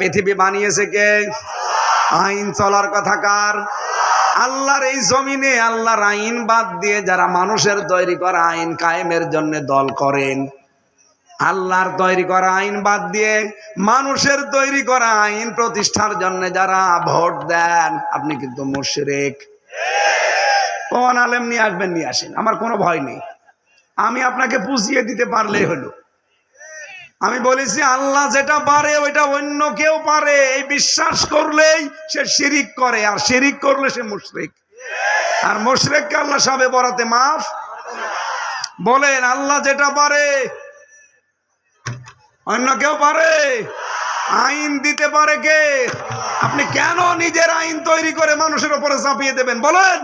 পৃথিবী বানিয়েছে কে? আইন চলার কথা কার? আল্লাহর এই জমিনে আল্লাহর আইন বাদ দিয়ে যারা মানুষের তৈরি করা আইন কায়েমের জন্য দল করেন, আল্লাহর তৈরি করা আইন বাদ দিয়ে মানুষের তৈরি করা আইন প্রতিষ্ঠার জন্য যারা ভোট দেন, আপনি কিন্তু মুশরিক। কোন আলেম নিয়ে আসবেন, নিয়ে আসেন, আমার কোনো ভয় নেই। আমি আপনাকে পুষিয়ে দিতে পারলেই হলো। আমি বলেছি, আল্লাহ যেটা পারে, ওইটা অন্য কেউ পারে। এই বিশ্বাস করলেই সে শিরিক করে, আর শিরিক করলে সে মুশরিক। আর মুশরিককে আল্লাহ সবে বরাতে মাফ। বলেন, আল্লাহ যেটা পারে, অন্য কেউ পারে? আইন দিতে পারে কে? আপনি কেন নিজের আইন তৈরি করে মানুষের উপরে চাপিয়ে দেবেন? বলেন।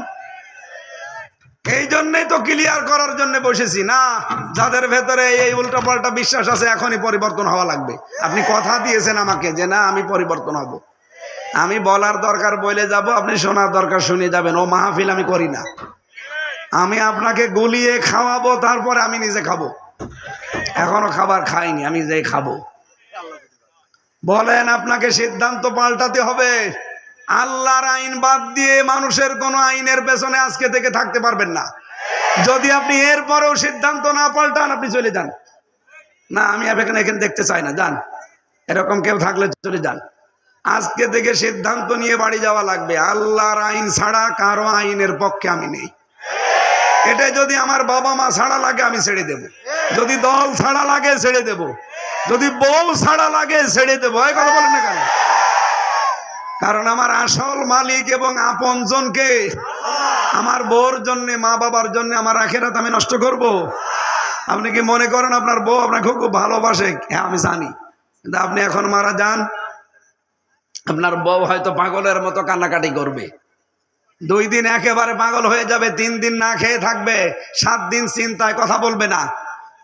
এই জন্যই তো ক্লিয়ার করার জন্য বসেছি। না, যাদের ভেতরে এই উল্টা পাল্টা বিশ্বাস আছে, এখনই পরিবর্তন হওয়া লাগবে। আপনি কথা দিয়েছেন আমাকে যে, না, আমি পরিবর্তন হব। আমি বলার দরকার বলে যাব, আপনি শোনার দরকার শুনে যাবেন। ও মাহফিল আমি করি না। আমি আপনাকে গুলিয়ে খাওয়াবো, তারপরে আমি নিজে খাব। এখনও খাবার খাইনি, আমি যে খাব। বলেন আপনাকে সিদ্ধান্ত পাল্টাতে হবে। আল্লাহর আইন বাদ দিয়ে মানুষের কোনো আইনের পেছনে আজকে থেকে থাকতে পারবেন না। যদি আপনি এরপরেও সিদ্ধান্ত না পাল্টান, আপনি চলে যান। না, আমি এখানে এখানে দেখতে চাই না, যান। এরকম কেউ থাকলে চলে যান। আজকে থেকে সিদ্ধান্ত নিয়ে বাড়ি যাওয়া লাগবে। আল্লাহর আইন ছাড়া কারও আইনের পক্ষে আমি নেই। এটা যদি আমার বাবা মা ছাড়া লাগে, আমি ছেড়ে দেব। যদি দল ছাড়া লাগে, ছেড়ে দেব। যদি বউ ছাড়া লাগে, ছেড়ে দেবো। কথা বলেন না কেন? কারণ আমার আসল মালিক এবং আপনজনকে আমার বউর জন্য, মা বাবার জন্য আমার আখেরাত আমি নষ্ট করব। আপনি কি মনে করেন আপনার বউ আপনাকে খুব খুব ভালোবাসে? হ্যাঁ আমি জানি। কিন্তু আপনি এখন মারা যান, আপনার বউ হয়তো পাগলের মতো কান্নাকাটি করবে। দুই দিন একেবারে পাগল হয়ে যাবে, তিন দিন না খেয়ে থাকবে, সাত দিন চিন্তায় কথা বলবে না,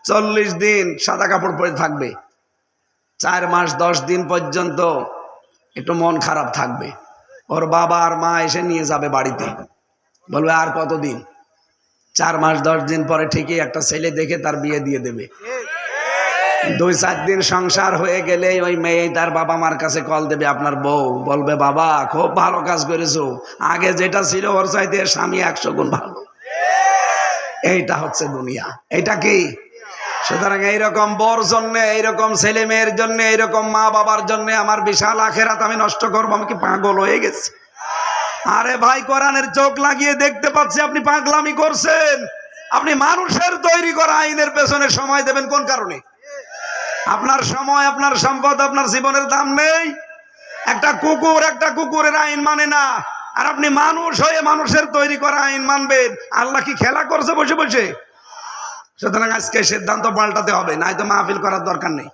চল্লিশ দিন সাদা কাপড় পরে থাকবে। চার মাস, দশ দিন পর্যন্ত একটু মন খারাপ থাকবে। ওর বাবা আর মা এসে নিয়ে যাবে বাড়িতে। বলবে, আর কতদিন? চার মাস, দশ দিন পরে ঠিকই একটা ছেলে দেখে তার বিয়ে দিয়ে দেবে। দুই, চার দিন সংসার হয়ে গেলে ওই মেয়ে তার বাবা মার কাছে কল দেবে, আপনার বউ। বলবে, বাবা, খুব ভালো কাজ করেছ। আগে যেটা ছিল ওর চাইতে স্বামী একশো গুণ ভালো। এইটা হচ্ছে দুনিয়া। এটা কি? সুতরাং এইরকম বর জন্য, এইরকম ছেলে মেয়ের জন্য, এইরকম মা বাবার জন্য আমার বিশাল আখেরাত আমি নষ্ট করব, আমি কি পাগল হয়ে গেছি? আরে ভাই, কোরআনের চোখ লাগিয়ে দেখতে পাচ্ছি, আপনি পাগলামি করছেন। আপনি মানুষের তৈরি করা আইনের পেছনে সময় দেবেন কোন কারণে? আপনার সময়, আপনার সম্পদ, আপনার জীবনের দাম নেই। একটা কুকুর একটা কুকুরের আইন মানে না। আর আপনি মানুষ হয়ে মানুষের তৈরি করা আইন মানবেন। আল্লাহ কি খেলা করছে বসে বসে? সুতরাং আজকে সিদ্ধান্ত পাল্টাতে হবে নাই তো মাহফিল করার দরকার নেই।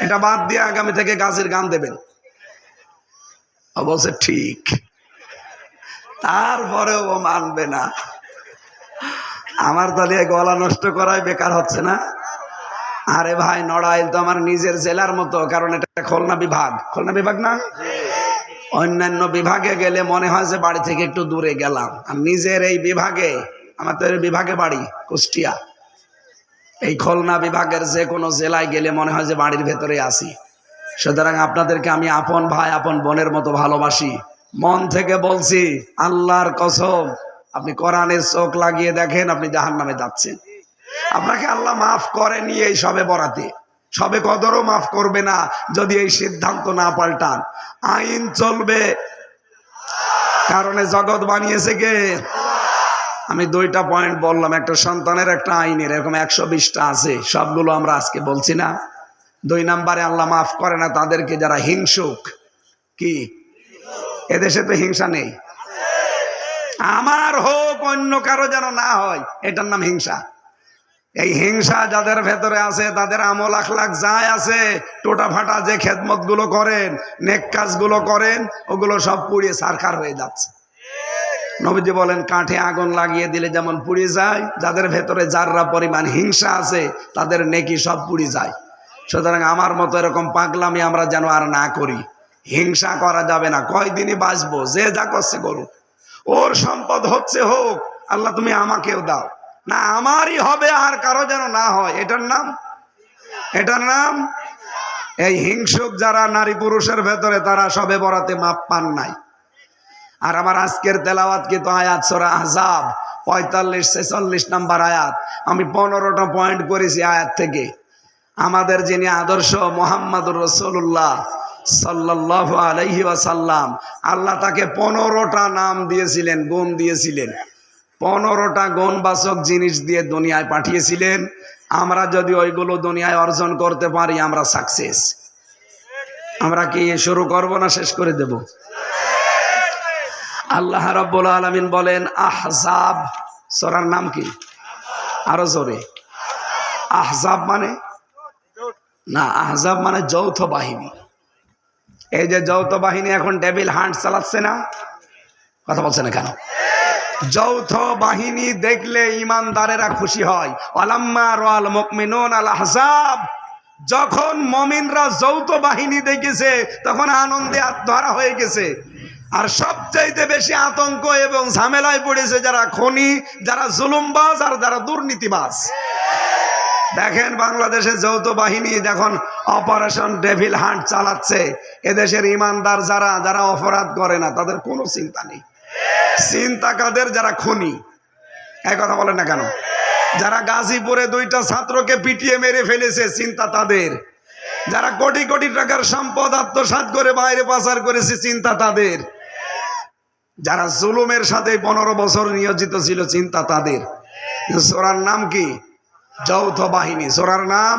এটা বাদ দিয়ে আগামী থেকে গাছের গান দেবেন। বলছে, ঠিক। তারপরেও ও মানবে না। আমার তাহলে গলা নষ্ট করাই বেকার হচ্ছে না। আরে ভাই, নড়াইল তো আমার নিজের জেলার মতো, কারণ এটা খুলনা বিভাগ। খুলনা বিভাগ না? অন্যান্য বিভাগে গেলে মনে হয় যে বাড়ি থেকে একটু দূরে গেলাম। আর নিজের এই বিভাগে আমার তো বিভাগে বাড়ি, কুষ্টিয়া। এই খুলনা বিভাগের যে কোনো জেলায় গেলে মনে হয় যে বাড়ির ভেতরে আসি সুতরাং আপনাদেরকে আমি আপন ভাই, আপন বোনের মতো ভালোবাসি। মন থেকে বলছি, আল্লাহর কসম, আপনি কোরআনের চোখ লাগিয়ে দেখেন, আপনি জাহান নামে যাচ্ছেন। আপনাকে আল্লাহ মাফ করেনি এই সবে বরাতে। সবে কদরও মাফ করবে না, যদি এই সিদ্ধান্ত না পাল্টান। আইন চলবে। কারণে জগৎ বানিয়েছে কে? আমি দুইটা পয়েন্ট বললাম, একটা সন্তানের, একটা আইনের, এরকম একশো বিশটা আছে, সবগুলো আমরা আজকে বলছি না। দুই নাম্বারে আল্লাহ মাফ করে না, তাদেরকে যারা হিংসুক, কি? এদেশে তো হিংসা নেই। আমার হোক, অন্য কারও যেন না হয়, এটার নাম হিংসা। এই হিংসা যাদের ভেতরে আছে, তাদের আমল আখলাখ যায় আছে টোটা ফাটা যে খেদমতগুলো করেন, নেক কাজগুলো করেন, ওগুলো সব পুড়িয়ে সারখার হয়ে যাচ্ছে। নবীজি বলেন, কাঠে আগুন লাগিয়ে দিলে যেমন পুড়ে যায়, যাদের ভেতরে যাররা পরিমাণ হিংসা আছে, তাদের নেকি সব পুড়ে যায়। সুতরাং আমার মতো এরকম পাগলামি আমরা যেন আর না করি। হিংসা করা যাবে না, কয়দিনই বাঁচবো, যে যা করছে করুক। ওর সম্পদ হচ্ছে হোক, আল্লাহ তুমি আমাকেও দাও। না, আমারই হবে, আর কারও যেন না হয়। এটার নাম? এটার নাম? এই হিংসুক যারা নারী পুরুষের ভেতরে, তারা সবে বরাতে মাপ পান নাই। আর আমার আজকের তেলাওয়াত কিন্তু আয়াত সোরা আজাব পঁয়তাল্লিশ, ছেচল্লিশ নাম্বার আয়াত। আমি পনেরোটা পয়েন্ট করেছি আয়াত থেকে। আমাদের যিনি আদর্শ মোহাম্মদুর রসুল্লাহ সাল্লাহ আলহি ওয়াসাল্লাম, আল্লাহ তাকে পনেরোটা নাম দিয়েছিলেন, গুণ দিয়েছিলেন। পনেরোটা গুণবাচক জিনিস দিয়ে দুনিয়ায় পাঠিয়েছিলেন। আমরা যদি ওইগুলো দুনিয়ায় অর্জন করতে পারি, আমরা সাকসেস আমরা কি শুরু করব না শেষ করে দেব? আল্লাহ রাব্বুল আলামিন বলেন, আহজাব, সরার নাম কি? আরও জোরে। আহজাব মানে? না, আহজাব মানে যৌথ বাহিনী। এই যে যৌথ বাহিনী এখন টেবিল হান্ট চালাচ্ছে না, কথা বলছে না কেন? যৌথ বাহিনী দেখলে ইমানদারেরা খুশি হয়। আলাম্মা রাল মুকমিনুন আল আহজাব, যখন মমিনরা যৌথ বাহিনী দেখেছে, তখন আনন্দে আত্মহারা হয়ে গেছে। আর সবচাইতে বেশি আতঙ্ক এবং ঝামেলায় পড়েছে যারা খনি, যারা জুলুমবাজ আর যারা দুর্নীতিবাজ। দেখেন বাংলাদেশে যৌথ বাহিনী দেখুন অপারেশন ডেভিল হান্ট চালাচ্ছে। এদেশের ইমানদার যারা যারা অপরাধ করে না, তাদের কোনো চিন্তা নেই। চিন্তা কাদের? যারা খনি। এই কথা বলেন না কেন? যারা গাজীপুরে দুইটা ছাত্রকে পিটিয়ে মেরে ফেলেছে, চিন্তা তাদের। যারা কোটি কোটি টাকার সম্পদ আত্মসাৎ করে বাইরে পাচার করেছে, চিন্তা তাদের। যারা জুলুমের সাথে পনেরো বছর নিয়োজিত ছিল, চিন্তা তাদের। সোরার নাম কি? যৌথ বাহিনী। সোরার নাম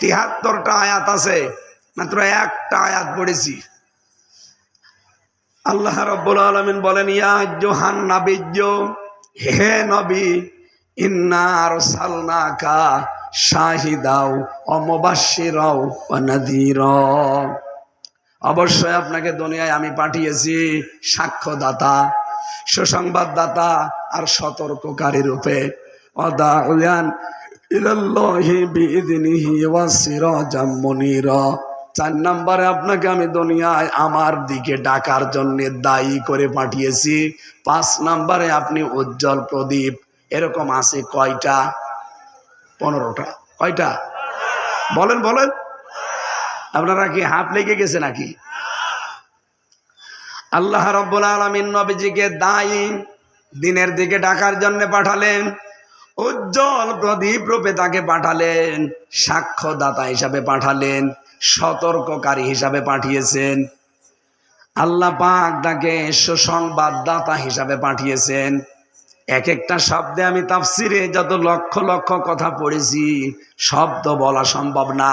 তিহাত্তরটা আয়াত আছে, মাত্র একটা আয়াত পড়েছি। আল্লাহ রব্বুল আলমিন বলেন, ইয়া জোহান নাবিজ্য হে নবী, ইন্না আরসালনাকা শাহিদাও অমবাসিরাও অনাদির অবশ্যই আপনাকে দুনিয়ায় আমি পাঠিয়েছি সাক্ষ্যদাতা, সুসংবাদদাতা আর সতর্ককারী রূপে। অদাউয়ান ইলাল্লাহি বিইذনিহি ওয়া সিরাজাম মুনিরা। চার নম্বরে আপনাকে আমি দুনিয়ায় আমার দিকে ডাকার জন্য দায়ী করে পাঠিয়েছি। পাঁচ নম্বরে আপনি উজ্জ্বল প্রদীপ, এরকম আছে কয়টা? পনেরোটা। কয়টা? বলেন বলেন। আপনারা কি হাত লেগে গেছে নাকি? আল্লাহ রব্বুল আলমিন নবীজিকে দায়ী দিনের দিকে ডাকার জন্য পাঠালেন, উজ্জ্বল প্রদীপ রূপে তাকে পাঠালেন, সাক্ষ্যদাতা হিসাবে পাঠালেন, সতর্ককারী হিসাবে পাঠিয়েছেন, আল্লাহ পাক তাকে সুসংবাদদাতা হিসাবে পাঠিয়েছেন। এক একটা শব্দে আমি তাফসিরে যত লক্ষ লক্ষ কথা পড়েছি, শব্দ বলা সম্ভব না।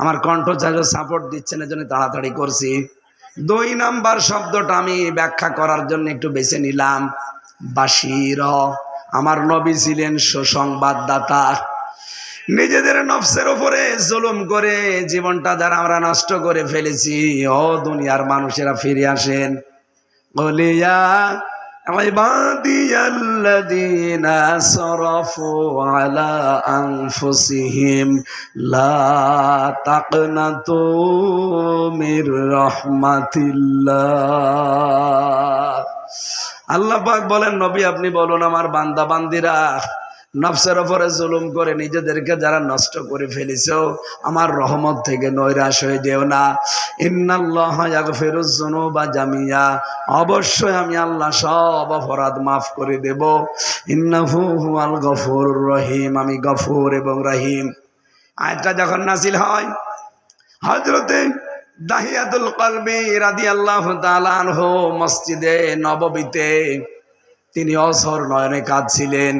আমার কণ্ঠ যারা সাপোর্ট দিচ্ছেন এজন্য তাড়াতাড়ি করছি। দুই নাম্বার শব্দটা আমি ব্যাখ্যা করার জন্য একটু বেছে নিলাম। বাসির আমার নবী ছিলেন সুসংবাদদাতা। নিজেদের নফসের ওপরে জুলুম করে জীবনটা যারা আমরা নষ্ট করে ফেলেছি, ও দুনিয়ার মানুষেরা ফিরে আসেন। বলিয়া عبادي الذين صرفوا على أنفسهم لا تقنطوا من رحمة الله আল্লাহ পাক বলেন নবী আপনি বলুন আমার বান্দা বান্দিরা নফসের ওপরে জুলুম করে নিজেদেরকে যারা নষ্ট করে ফেলিছ, আমার রহমত থেকে নৈরাশ হয়ে যেও না। ইন্নাল্লাহ ফেরুজনু বা জামিয়া। অবশ্যই আমি আল্লাহ সব অপরাধ মাফ করে দেব। ইন্নাহু হুয়াল গফুর রহিম, আমি গফুর এবং রহিম। আয়টা যখন নাসিল হয় হজরতে দাহিয়াতুল কলবি রাদি আল্লাহ তালানহ মসজিদে নববীতে তিনি অসর নয়নে কাঁদছিলেন।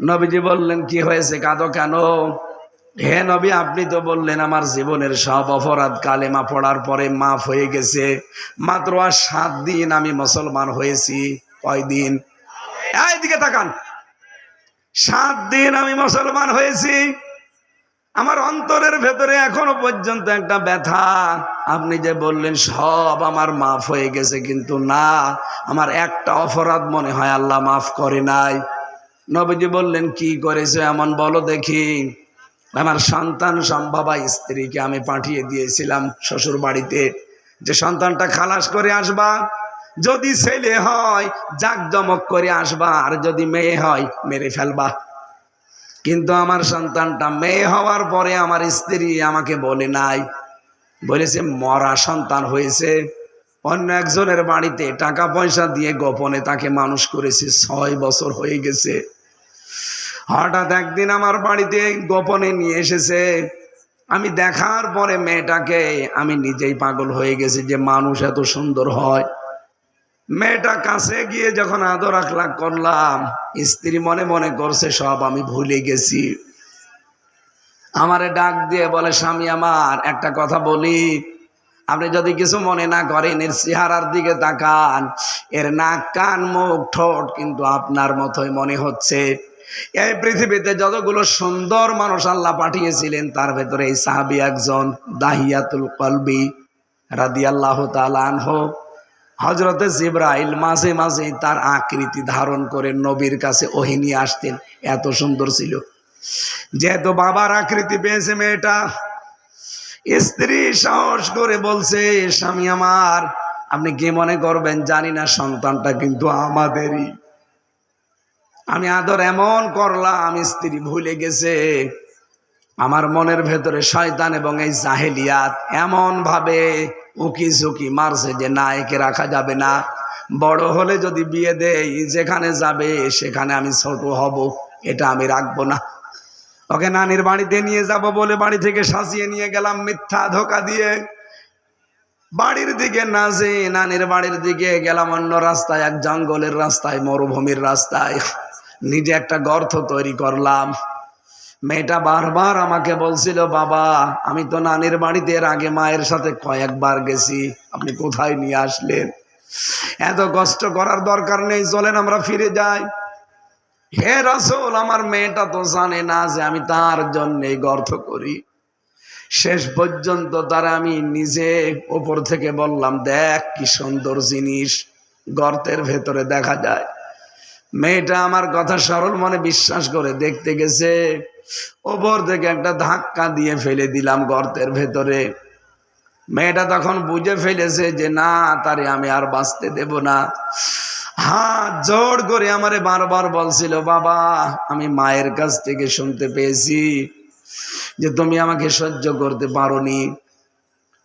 নবীজি বললেন, কি হয়েছে? কাঁদো কেন? হে নবী, আপনি তো বললেন, আমার জীবনের সব অপরাধ কালেমা পড়ার পরে মাফ হয়ে গেছে। মাত্র আর সাত দিন আমি মুসলমান হয়েছি। কয়দিন দিকে তাকান। সাত দিন আমি মুসলমান হয়েছি। আমার অন্তরের ভেতরে এখনও পর্যন্ত একটা ব্যথা। আপনি যে বললেন, সব আমার মাফ হয়ে গেছে, কিন্তু না, আমার একটা অপরাধ মনে হয় আল্লাহ মাফ করে নাই। নবীজি বললেন, কি করেছে এমন বলো দেখি। আমার সন্তান সম্ভাবা স্ত্রীকে আমি পাঠিয়ে দিয়েছিলাম শ্বশুর বাড়িতে যে সন্তানটা খালাস করে আসবা, যদি ছেলে হয়, জাকজমক করে আসবা, আর যদি মেয়ে হয়, মেরে ফেলবা। কিন্তু আমার সন্তানটা মেয়ে হওয়ার পরে আমার স্ত্রী আমাকে বলে নাই। বলেছে, মরা সন্তান হয়েছে। অন্য একজনের বাড়িতে টাকা পয়সা দিয়ে গোপনে তাকে মানুষ করেছে। ছয় বছর হয়ে গেছে। হঠাৎ একদিন আমার বাড়িতে গোপনে নিয়ে এসেছে। আমি দেখার পরে মেয়েটাকে আমি নিজেই পাগল হয়ে গেছি যে মানুষ এত সুন্দর হয়। মেয়েটা কাছে গিয়ে যখন আদর আখলাখ করলাম, স্ত্রী মনে মনে করছে, সব আমি ভুলে গেছি। আমারে ডাক দিয়ে বলে, স্বামী আমার, একটা কথা বলি। আপনি যদি কিছু মনে না করেন, এর চেহারার দিকে তাকান। এর নাক, কান, মুখ, ঠোঁট কিন্তু আপনার মতোই মনে হচ্ছে। এই পৃথিবীতে যতগুলো সুন্দর মানুষ আল্লাহ পাঠিয়েছিলেন, তার ভেতরে এই সাহাবি একজন দাহিয়াতুল কলবি রাদি আল্লাহ তালানহ হজরতে জিব্রাইল মাঝে মাঝে তার আকৃতি ধারণ করে নবীর কাছে ওহিনী আসতেন, এত সুন্দর ছিল। যেহেতু বাবার আকৃতি পেয়েছে মেয়েটা, স্ত্রী সাহস করে বলছে, স্বামী আমার, আপনি কি মনে করবেন? জানি না, সন্তানটা কিন্তু আমাদেরই। আমি আদর এমন করলাম, স্ত্রী ভুলে গেছে। আমার মনের ভেতরে শয়তান এবং এই জাহেলিয়াত এমন ভাবে উকি ঝুঁকি মারছে যে না একে রাখা যাবে না। বড় হলে যদি বিয়ে দেই, যেখানে যাবে সেখানে আমি ছোট হব, এটা আমি রাখব না। ওকে নানির বাড়িতে নিয়ে যাব বলে বাড়ি থেকে সাজিয়ে নিয়ে গেলাম মিথ্যা ধোকা দিয়ে। বাড়ির দিকে না যে নানির বাড়ির দিকে গেলাম অন্য রাস্তায়, এক জঙ্গলের রাস্তায়, মরুভূমির রাস্তায়। নিজে একটা গর্ত তৈরি করলাম। মেয়েটা বারবার আমাকে বলছিল, বাবা, আমি তো নানির বাড়িতে এর আগে মায়ের সাথে কয়েকবার গেছি, আপনি কোথায় নিয়ে আসলেন? এত কষ্ট করার দরকার নেই, চলেন আমরা ফিরে যাই। হে রাসূল, আমার মেয়েটা তো জানে না যে আমি তার জন্য গর্ত করি। শেষ পর্যন্ত তার আমি নিজে ওপর থেকে বললাম, দেখ কি সুন্দর জিনিস, গর্তের ভেতরে দেখা যায়। মেয়েটা আমার কথা সরল মনে বিশ্বাস করে দেখতে গেছে। ওপর থেকে একটা ধাক্কা দিয়ে ফেলে দিলাম গর্তের ভেতরে। মেয়েটা তখন বুঝে ফেলেছে যে না, তারে আমি আর বাঁচতে দেব না। হাত জোর করে আমারে বারবার বলছিল, বাবা, আমি মায়ের কাছ থেকে শুনতে পেয়েছি যে তুমি আমাকে সহ্য করতে পারোনি।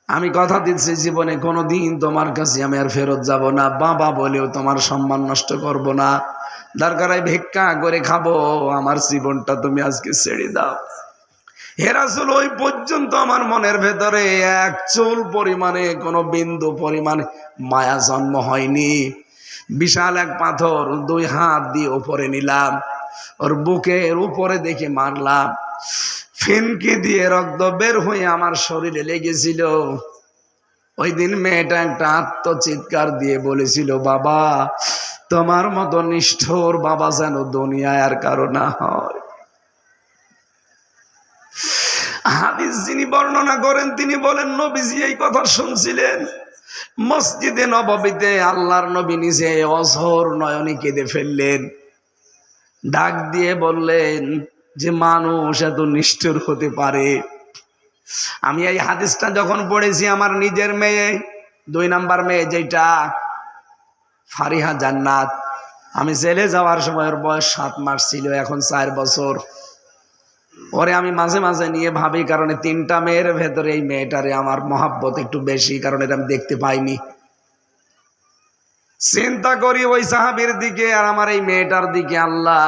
আমি কথা দিচ্ছি জীবনে কোনো দিন তোমার কাছে আমি আর ফেরত যাব না। বাবা বলেও তোমার সম্মান নষ্ট করব না। দরকার হয় ভিক্ষা করে খাব, আমার জীবনটা তুমি আজকে ছেড়ে দাও। হেরাসুল ওই পর্যন্ত আমার মনের ভেতরে এক চুল পরিমাণে, কোনো বিন্দু পরিমাণে মায়া জন্ম হয়নি। বিশাল এক পাথর, দুই হাত দিয়ে উপরে নিলাম, ওর বুকের উপরে দেখে মারলাম। ফিনকি দিয়ে রক্ত বের হয়ে আমার শরীরে লেগেছিল। ওই দিন মেয়েটা একটা আত্মচিৎকার দিয়ে বলেছিল, বাবা তোমার মতো নিষ্ঠুর বাবা যেন দুনিয়ায় আর কারও না হয়। হাদিস যিনি বর্ণনা করেন, তিনি বলেন, নবীজি এই কথা শুনছিলেন। মসজিদে নববীতে আল্লাহর নবী নিজে অঝর নয়নে কেঁদে ফেললেন। ডাক দিয়ে বললেন যে, মানুষ এত নিষ্ঠুর হতে পারে? আমি এই হাদিসটা যখন পড়েছি, আমার নিজের মেয়ে, দুই নাম্বার মেয়ে যেটা ফারিহা জান্নাত। আমি জেলে যাওয়ার সময় ওর বয়স সাত মাস ছিল, এখন চার বছর। ওরে আমি মাঝে মাঝে নিয়ে ভাবি, কারণে তিনটা মেয়ের ভেতরে এই মেয়েটারে আমার মহাব্বত একটু বেশি, কারণ এটা আমি দেখতে পাইনি। চিন্তা করি ওই সাহাবির দিকে আর আমার এই মেয়েটার দিকে, আল্লাহ।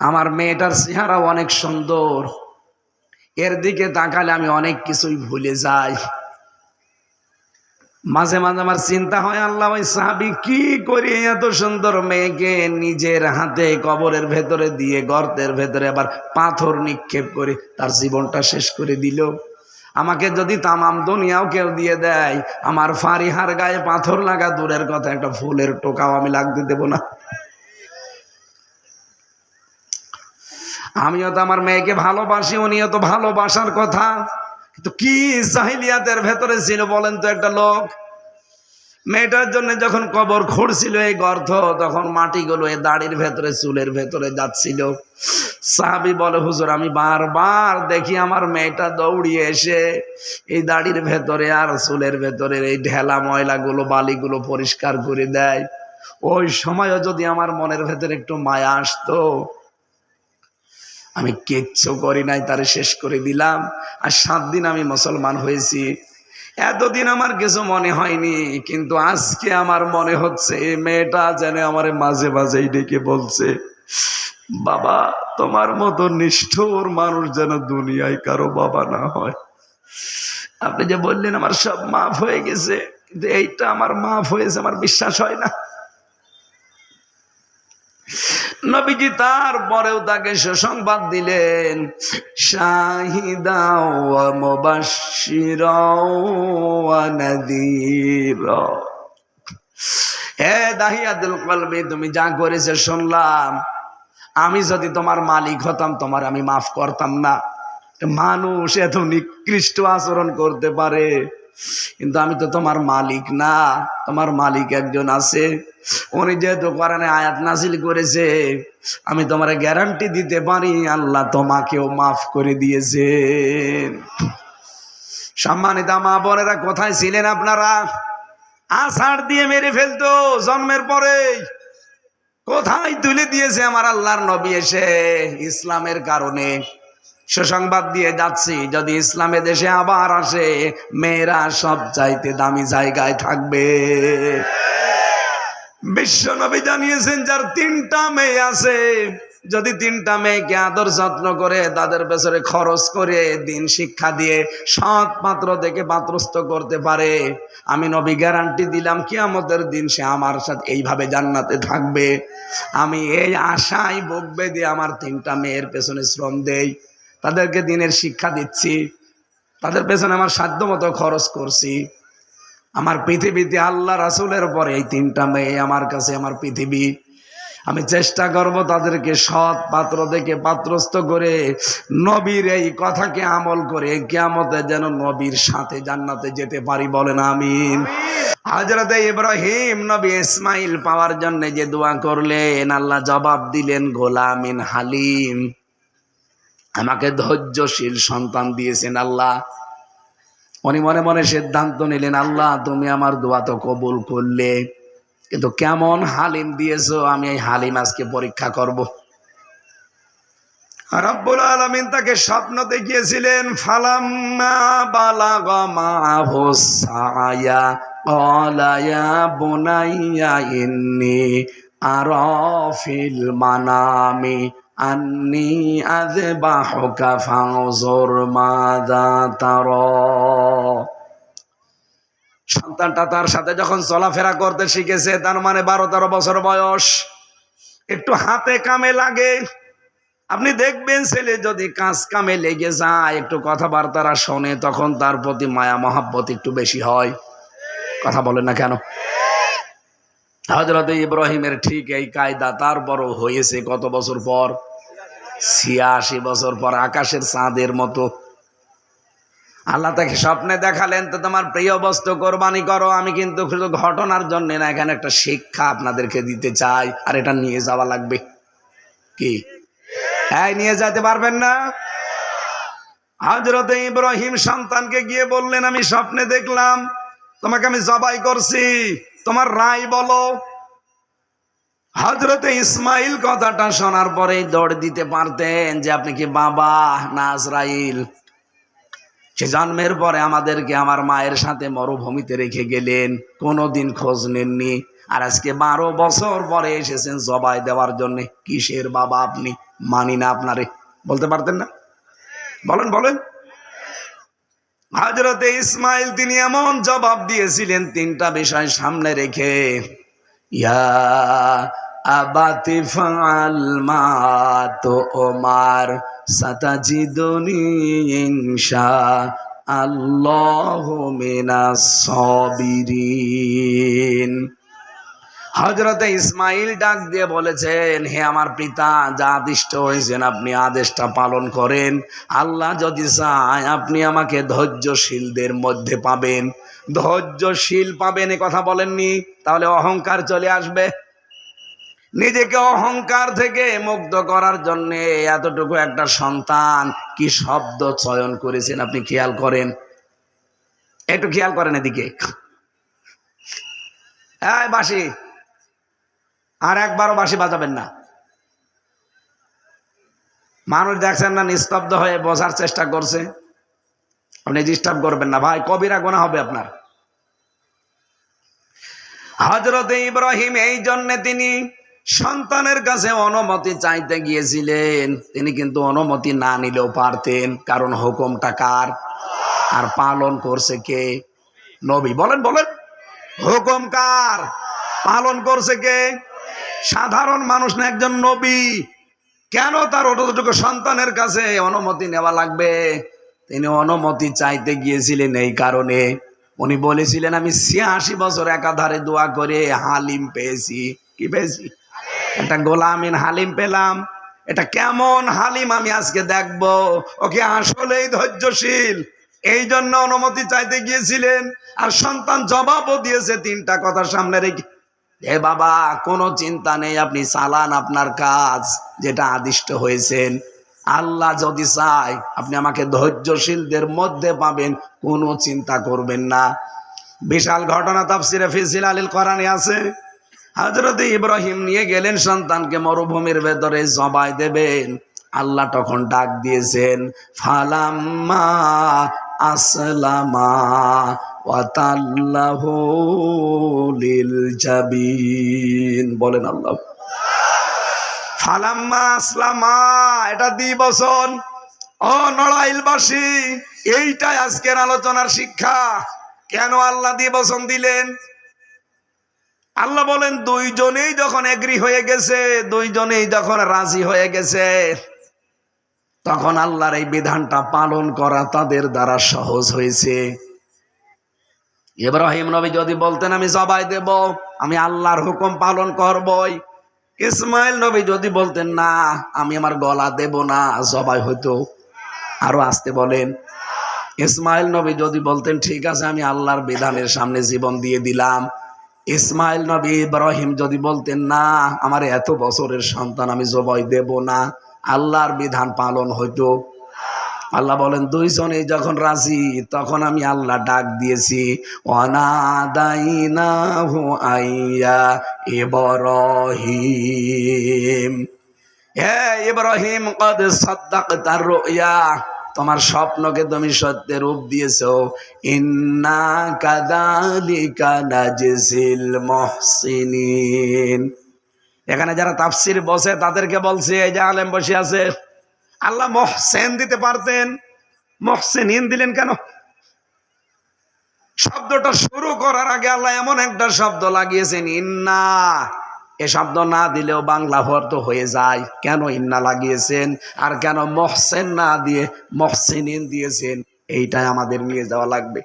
আমার মেয়েটার চেহারা অনেক সুন্দর। এর দিকে তাকালে আমি অনেক কিছুই ভুলে যাই। মাঝে মাঝে আমার চিন্তা হয়, আল্লাহ, ওই সাহাবি কি করি? এত সুন্দর মেয়েকে নিজের হাতে কবরের ভেতরে দিয়ে, গর্তের ভেতরে আবার পাথর নিক্ষেপ করে তার জীবনটা শেষ করে দিল। আমাকে যদি তামাম দুনিয়াও কেউ দিয়ে দেয়, আমার ফারিহার গায়ে পাথর লাগা দূরের কথা, একটা ফুলের টোকাও আমি লাগতে দেব না। আমিও তো আমার মেয়েকে ভালোবাসি, উনিও তো ভালোবাসার কথা। কিন্তু কি জাহিলিয়াতের ভেতরে ছিল বলেন তো একটা লোক? মেয়েটার জন্য যখন কবর খুঁড়ছিল এই গর্ত, তখন মাটিগুলো এই দাড়ির ভেতরে, চুলের ভেতরে যাচ্ছিল। সাহাবি বলে, হুজুর, আমি বারবার দেখি আমার মেয়েটা দৌড়িয়ে এসে এই দাড়ির ভেতরে আর চুলের ভেতরে এই ঢেলা ময়লাগুলো, বালিগুলো পরিষ্কার করে দেয়। ওই সময়ও যদি আমার মনের ভেতরে একটু মায়া আসতো আমি কিচ্ছু করি নাই, তারে শেষ করে দিলাম। আর সাত দিন আমি মুসলমান হয়েছি। এতদিন আমার কিছু মনে হয়নি, কিন্তু আজকে আমার মনে হচ্ছে, এই মেয়েটা যেন আমার মাঝে মাঝেই ডেকে বলছে, বাবা, তোমার মতো নিষ্ঠুর মানুষ যেন দুনিয়ায় কারও বাবা না হয়। আপনি যে বললেন, আমার সব মাফ হয়ে গেছে, কিন্তু এইটা আমার মাফ হয়েছে, আমার বিশ্বাস হয় না। নবীজি তারপরেও তাকে সুসংবাদ দিলেন, শাহিদা ওয়া মুবাশশিরা ওয়া নাযীরা। হে দাহিয়াতুল কলবি, তুমি যা করেছে শুনলাম। আমি যদি তোমার মালিক হতাম, তোমার আমি মাফ করতাম না। মানুষ এত নিকৃষ্ট আচরণ করতে পারে। কিন্তু আমি তো তোমার মালিক না, তোমার মালিক একজন আছে। উনি যেহেতু কোরআনে আয়াত নাসিল করেছে, আমি তোমার গ্যারান্টি দিতে পারি, আল্লাহ তোমাকেও মাফ করে দিয়েছে। সম্মানিত মা বোনেরা, কোথায় ছিলেন আপনারা? আষাঢ় দিয়ে মেরে ফেলতো জন্মের পরে। কোথায় তুলে দিয়েছে আমার আল্লাহর নবী এসে ইসলামের কারণে? সুসংবাদ দিয়ে যাচ্ছি, যদি ইসলামে দেশে আবার আসে, মেয়েরা সব চাইতে দামি জায়গায় থাকবে। বিশ্ব নবী জানিয়েছেন, যার তিনটা মেয়ে আছে, যদি তিনটা মেয়েকে আদর যত্ন করে তাদের পেছনে খরচ করে দিন শিক্ষা দিয়ে সৎ পাত্র দেখে পাত্রস্থ করতে পারে, আমি নবী গ্যারান্টি দিলাম কি আমাদের দিন সে আমার সাথে এইভাবে জান্নাতে থাকবে। আমি এই আশায় বকবে দিয়ে আমার তিনটা মেয়ের পেছনে শ্রম দেই। তাদেরকে দিনের শিক্ষা দিচ্ছি। তাদের পেছনে আমার সাধ্য মতো খরচ করছি। আমার পৃথিবীতে আল্লাহ রাসুলের পরে এই তিনটা মেয়ে আমার কাছে আমার পৃথিবী। আমি চেষ্টা করব তাদেরকে সৎ পাত্র দেখে পাত্রস্থ করে নবীর এই কথাকে আমল করে কেয়ামতে যেন নবীর সাথে জান্নাতে যেতে পারি বলেন আমিন। হজরত ইব্রাহিম নবী ইসমাইল পাওয়ার জন্য যে দোয়া করলেন, আল্লাহ জবাব দিলেন, গোলামিন হালিম। আমাকে ধৈর্যশীল সন্তান দিয়েছেন আল্লাহ। উনি মনে মনে সিদ্ধান্ত নিলেন, আল্লাহ, তুমি আমার দোয়া তো কবুল করলে, কিন্তু কেমন হালিম দিয়েছ, আমি এই হালিম আজকে পরীক্ষা করব। রব্বুল আলমিন তাকে স্বপ্ন দেখিয়েছিলেন, ফালাম্মা কলায়া ইন্নি আরফিল মানামি আন্নি আযবাহুকা ফানজুর মাযা তারা। সন্তানটা তার সাথে যখন চলাফেরা করতে শিখেছে, তার মানে বারো তেরো বছর বয়স। একটু হাতে কামে লাগে। আপনি দেখবেন ছেলে যদি কাজ কামে লেগে যায়, একটু কথাবার্তারা শোনে, তখন তার প্রতি মায়া, মহাব্বত একটু বেশি হয়। কথা বলেন না কেন? হজরত ইব্রাহিমের ঠিক এই কায়দা তারপরও হয়েছে কত বছর পর? ছিয়াশি বছর পর আকাশের চাঁদের মতো। আল্লাহ তাকে স্বপ্নে দেখালেন, তো তোমার প্রিয় বস্তু কোরবানি করো, আমি কিন্তু শুধু ঘটনার জন্য না, এখানে একটা শিক্ষা আপনাদেরকে দিতে চাই, আর এটা নিয়ে যাওয়া লাগবে। কি? হ্যাঁ নিয়ে যেতে পারবেন না? হজরত ইব্রাহিম সন্তানকে গিয়ে বললেন, আমি স্বপ্নে দেখলাম, তোমাকে আমি জবাই করছি, তোমার রায় বলো। হজরতে ইসমাইল কথাটা শোনার পরে দৌড় দিতে পারতেন যে আপনি কি বাবা না আজরাইল? সে জন্মের পরে আমাদেরকে আমার মায়ের সাথে মরুভূমিতে রেখে গেলেন, কোনোদিন খোঁজ নেননি। আর আজকে বারো বছর পরে এসেছেন জবাই দেওয়ার জন্য। কিসের বাবা আপনি? মানি না আপনারে। বলতে পারতেন না? বলেন বলেন। হজরতে ইসমাইল তিনি এমন জবাব দিয়েছিলেন তিনটা বিষয় সামনে রেখে। ইয়া আবাতি ফাল মা তো ওমার সাতাজিদনি ইনশা আল্লাহ মিনাস সাবিরিন। হজরতে ইসমাইল ডাক দিয়ে বলেছেন, হে আমার পিতা, যা আদিষ্ট হয়েছেন, আপনি আদেশটা পালন করেন। আল্লাহ যদি চায়, আপনি আমাকে ধৈর্যশীলদের মধ্যে পাবেন। ধৈর্যশীল পাবেন, এ কথা বলেননি? তাহলে অহংকার চলে আসবে? নিজেকে অহংকার থেকে মুক্ত করার জন্য এতটুকু একটা সন্তান কি শব্দ চয়ন করেছেন আপনি খেয়াল করেন? একটু খেয়াল করেন এদিকে। হ্যাঁ বাসি আর একবারও বাসি বাজাবেন না। মানুষ দেখছেন না নিস্তব্ধ হয়ে বসার চেষ্টা করছে। আপনি ডিস্টার্ব করবেন না। ভাই, কবিরা গোনা হবে আপনার। হজরত ইব্রাহিম এই জন্যে তিনি সন্তানের কাছে অনুমতি চাইতে গিয়েছিলেন, তিনি কিন্তু অনুমতি না নিলেও পারতেন। কারণ হুকুমটা কার? আর পালন করছে কে? নবী। বলেন বলেন। হুকুম কার? পালন করছে কে? সাধারণ মানুষ না একজন নবী। কেন তার অতটুকু সন্তানের কাছে অনুমতি নেওয়া লাগবে? তিনি অনুমতি চাইতে গিয়েছিলেন এই কারণে। উনি বলেছিলেন, আমি ছিয়াশি বছর একাধারে দোয়া করে হালিম পেয়েছি। কি পেয়েছি? একটা গোলামিন হালিম পেলাম। এটা কেমন হালিম আমি আজকে দেখব। ওকে আসলেই ধৈর্যশীল। এই জন্য অনুমতি চাইতে গিয়েছিলেন আর সন্তান জবাবও দিয়েছে তিনটা কথা সামনে রেখে। হে বাবা, কোনো চিন্তা নেই, আপনি চালান আপনার কাজ যেটা আদিষ্ট হয়েছেন। আল্লাহ যদি চায়, আপনি আমাকে ধৈর্যশীলদের মধ্যে পাবেন, কোনো চিন্তা করবেন না। বিশাল ঘটনা তাফসিরে ফিসিল আলীল কোরআনে আছে। হজরত ইব্রাহিম নিয়ে গেলেন সন্তানকে মরুভূমির ভেতরে জবাই দেবেন। আল্লাহ তখন ডাক দিয়েছেন, ফালাম্মা আসলামা ওয়াতাল্লাহু লিল জাবিন। বলেন আল্লাহ। ফালাম্মা আসলামা, এটা দিবসন ও নড়াইলবাসী, এইটাই আজকের আলোচনার শিক্ষা। কেন আল্লাহ দিবসন দিলেন? আল্লাহ বলেন, দুইজনেই যখন এগ্রি হয়ে গেছে, দুইজনেই যখন রাজি হয়ে গেছে, তখন আল্লাহর এই বিধানটা পালন করা তাদের দ্বারা সহজ হয়েছে। ইব্রাহিম নবী যদি বলতেন, আমি জবাই দেব, আমি আল্লাহর হুকুম পালন করবই। ইসমাইল নবী যদি বলতেন, না, আমি আমার গলা দেব না, জবাই হইতো। আরও আসতে বলেন। ইসমাইল নবী যদি বলতেন, ঠিক আছে, আমি আল্লাহর বিধানের সামনে জীবন দিয়ে দিলাম। ইসমাইল নবী ইব্রাহিম যদি বলতেন, না, আমার এত বছরের সন্তান, আমি জবাই দেব না। আল্লাহর বিধান পালন হইতো। আল্লাহ বলেন, দুইজনেই যখন রাজি, তখন আমি আল্লাহ ডাক দিয়েছি। আইয়া ইব্রাহিম। হে ইব্রাহিম, কদ সাদ্দাকতার রুয়া তোমার স্বপ্নকে তুমি সত্যের রূপ দিয়েছ। ইন্না কাদালিকা নাজিসিল মুহসিনিন। এখানে যারা তাফসির বসে, তাদেরকে বলছে, এই যে আলেম বসে আছে, আল্লাহ মহসেন দিতে পারতেন। মহসেন দিলেন কেন? শব্দটা শুরু করার আগে আল্লাহ এমন একটা শব্দ লাগিয়েছেন, ইন্না এ শব্দ না দিলেও বাংলা অর্থ হয়ে যায়। কেন ইন্না লাগিয়েছেন? আর কেন মহসেন না দিয়ে মহসিন দিয়েছেন? এইটাই আমাদের নিয়ে যাওয়া লাগবে।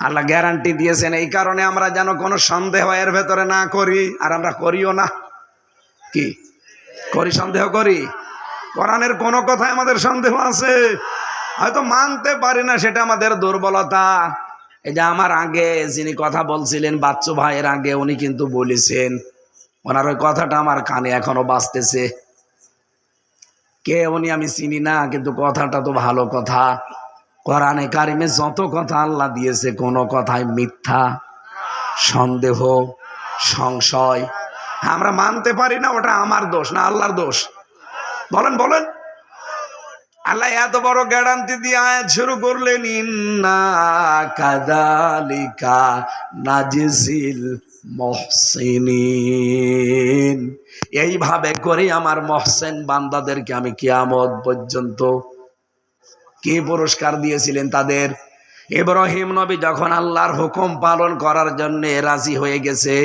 আল্লাহ গ্যারান্টি দিয়েছেন, এই কারণে আমরা যেন কোনো সন্দেহ এর ভেতরে না করি। আর আমরা করিও না। কি? করি, সন্দেহ করি? কোরআনের কোনো কথায় আমাদের সন্দেহ আছে? হয়তো মানতে পারি না, সেটা আমাদের দুর্বলতা। এই যে আমার আগে যিনি কথা বলছিলেন, বাচ্চু ভাইয়ের আগে উনি কিন্তু বলেছেন, ওনার ওই কথাটা আমার কানে এখনও বাঁচতেছে কে উনি আমি চিনি না, কিন্তু কথাটা তো ভালো কথা। কোরআনে কারিমে যত কথা আল্লাহ দিয়েছে, কোনো কথায় মিথ্যা, সন্দেহ, সংশয়, আমরা মানতে পারি না, ওটা আমার দোষ না আল্লাহর দোষ। বলেন বলেন। আল্লাহ এত বড় গ্যারান্টি দিয়ে আয়াত শুরু করলেন, ইন্না কাদালিকা নাজিসিল মহসিনিন। এইভাবে করে আমার মহসেন বান্দাদেরকে আমি কিয়ামত পর্যন্ত কি পুরস্কার দিয়েছিলেন তাদের? ইব্রাহিম নবী যখন আল্লাহর হুকুম পালন করার জন্য রাজি হয়ে গেছে,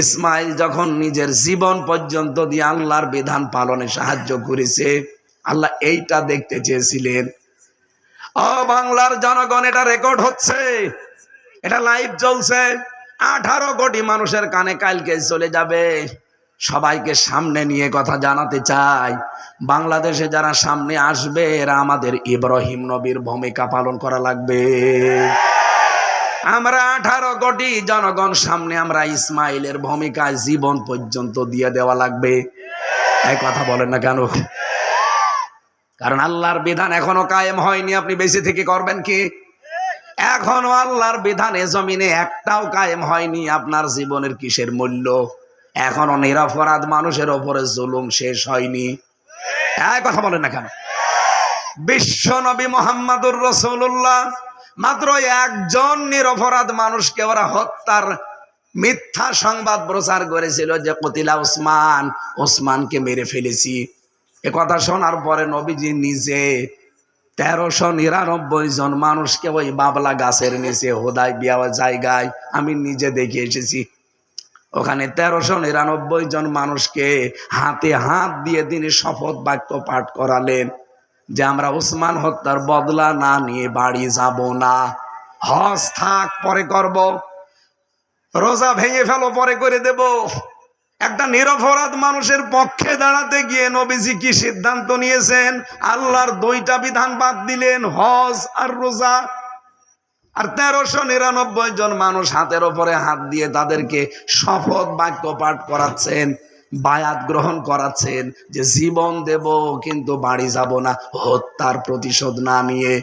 ইসমাইল যখন নিজের জীবন পর্যন্ত দিয়ে আল্লাহর বিধান পালনে সাহায্য করেছে আল্লাহ এইটা দেখতে চেয়েছিলেন। ও বাংলার জনগণ, এটা রেকর্ড হচ্ছে। এটা লাইভ চলছে। আঠারো কোটি মানুষের কানে কালকে চলে যাবে। সবাইকে সামনে নিয়ে কথা জানাতে চাই। বাংলাদেশে যারা সামনে আসবে, এরা আমাদের ইব্রাহিম নবীর ভূমিকা পালন করা লাগবে। আমরা আঠারো কোটি জনগণ সামনে আমরা ইসমাইলের ভূমিকায় জীবন পর্যন্ত দিয়ে দেওয়া লাগবে। এক কথা বলেন না কেন? কারণ আল্লাহর বিধান এখনও কায়েম হয়নি। আপনি বেশি থেকে করবেন কি? এখনও আল্লাহর বিধানে জমিনে একটাও কায়েম হয়নি। আপনার জীবনের কিসের মূল্য? এখনও নিরপরাধ মানুষের ওপরে জুলুম শেষ হয়নি। এক কথা বলেন না কেন? বিশ্ব নবী মোহাম্মদুর রসুল্লাহ মাত্র একজন নিরপরাধ মানুষকে ওরা হত্যার মিথ্যা সংবাদ প্রচার করেছিল যে, কতিলা ওসমান ওসমানকে মেরে ফেলেছি। এ কথা শোনার পরে নবীজি নিজে তেরোশো নিরানব্বই জন মানুষকে ওই বাবলা গাছের নিচে হোদায় বিয়া জায়গায় আমি নিজে দেখে এসেছি। ওখানে তেরোশো নিরানব্বই জন মানুষকে হাতে হাত দিয়ে তিনি শপথ বাক্য পাঠ করালেন যে আমরা উসমান হত্যার বদলা না নিয়ে বাড়ি যাব না। হজ থাক, পরে করব। রোজা ভেঙে ফেলো, পরে করে দেব। একটা নিরপরাধ মানুষের পক্ষে দাঁড়াতে গিয়ে নবীজি কি সিদ্ধান্ত নিয়েছেন? আল্লাহর দুইটা বিধান বাদ দিলেন, হজ আর রোজা। আর তেরোশো নিরানব্বই জন মানুষ হাতের ওপরে হাত দিয়ে তাদেরকে শপথ বাক্য পাঠ করাচ্ছেন, বায়াত গ্রহণ করাচ্ছেন যে জীবন দেব, কিন্তু বাড়ি যাব না, হত্যার প্রতিশোধ না নিয়ে।